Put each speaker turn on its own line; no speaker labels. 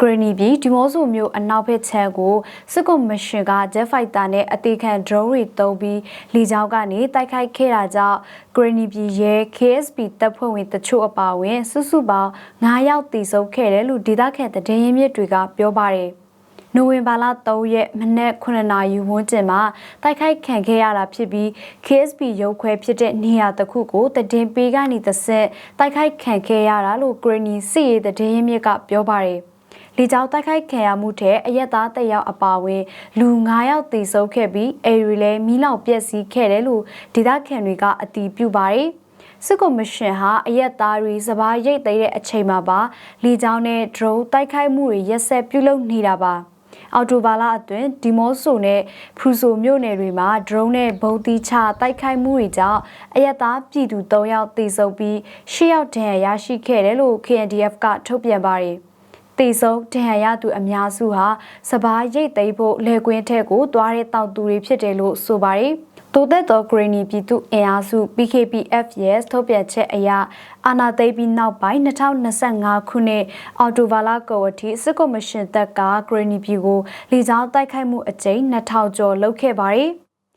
ဂရနီပြည်ဒီမော့ဆိုမြို့အနောက်ဘက်ခြမ်းကိုစစ်ကောမရှင်က Jet Fighter နဲ့အသေးခံ drone တွေတုံးပြီးလေကြောင်းကနေတိုက်ခိုက်ခဲ့တာကြောင့်ဂရနီပြည်ရဲ KSP တပ်ဖွဲ့ဝင်တချို့အပါအဝင် စုစုပေါင်း9ယောက်သေဆုံးခဲ့တယ်လို့ဒေသခံသတင်းရင်းမြစ်တွေကပြောပါတယ်။နိုဝင်ဘာလ3ရက်မနက်9နာရီဝန်းကျင်မှာတိုက်ခိုက်ခံခဲ့ရတာဖြစ်ပြီး KSP ရုပ်ခွဲဖြစ်တဲ့နေရာတစ်ခုကိုတည်င်းပေးကနေသဆက်တိုက်ခိုက်ခံခဲ့ရတာလို့ဂရနီစီရေးသတင်းရင်းမြစ်ကပြောပါတယ်။ လေကြောင်းတိုက်ခိုက်ခံရမှုထဲအရက်သားတစ်ယောက်အပါအဝင်လူ9ယောက်သေဆုံးခဲ့ပြီးအေရီလည်းမီးလောင်ပျက်စီးခဲ့တယ်လို့ဒေသခံတွေကအတည်ပြုပါတယ်စစ်ကော်မရှင်ဟာအရက်သားတွေစပားရိတ်သိမ်းတဲ့အချိန်မှာပါလေကြောင်းနဲ့ drone တိုက်ခိုက်မှုတွေရက်ဆက်ပြုလုပ်နေတာပါအော်တိုဘာလအတွင်းဒီမော့ဆိုနဲ့ဖရူဆိုမြို့နယ်တွေမှာ drone နဲ့ဗုံးသီးချတိုက်ခိုက်မှုတွေကြောင့်အရက်သားပြည်သူ3ယောက်သေဆုံးပြီး10ယောက်ဒဏ်ရာရရှိခဲ့တယ်လို့ KNDF ကထုတ်ပြန်ပါတယ် တေဆုံးဒဏ်ရာရသူအများစုဟာစပားရိတ်သိမ်းဖို့လေကွင်းထက်ကိုတွားတဲ့တောက်သူတွေဖြစ်တယ်လို့ဆိုပါတယ်။တိုသက်သောဂရနီပြည်သူအင်အားစု PKPF ရဲ့ထုတ်ပြန်ချက်အရအာနာသိပြီးနောက်ပိုင်း2025ခုနှစ်အော်တိုဘာလကောအထိစစ်ကော်မရှင်တပ်ကဂရနီပြည်ကိုလေကြောင်းတိုက်ခိုက်မှုအကြိမ်2000ကျော်လုပ်ခဲ့ပါတယ်။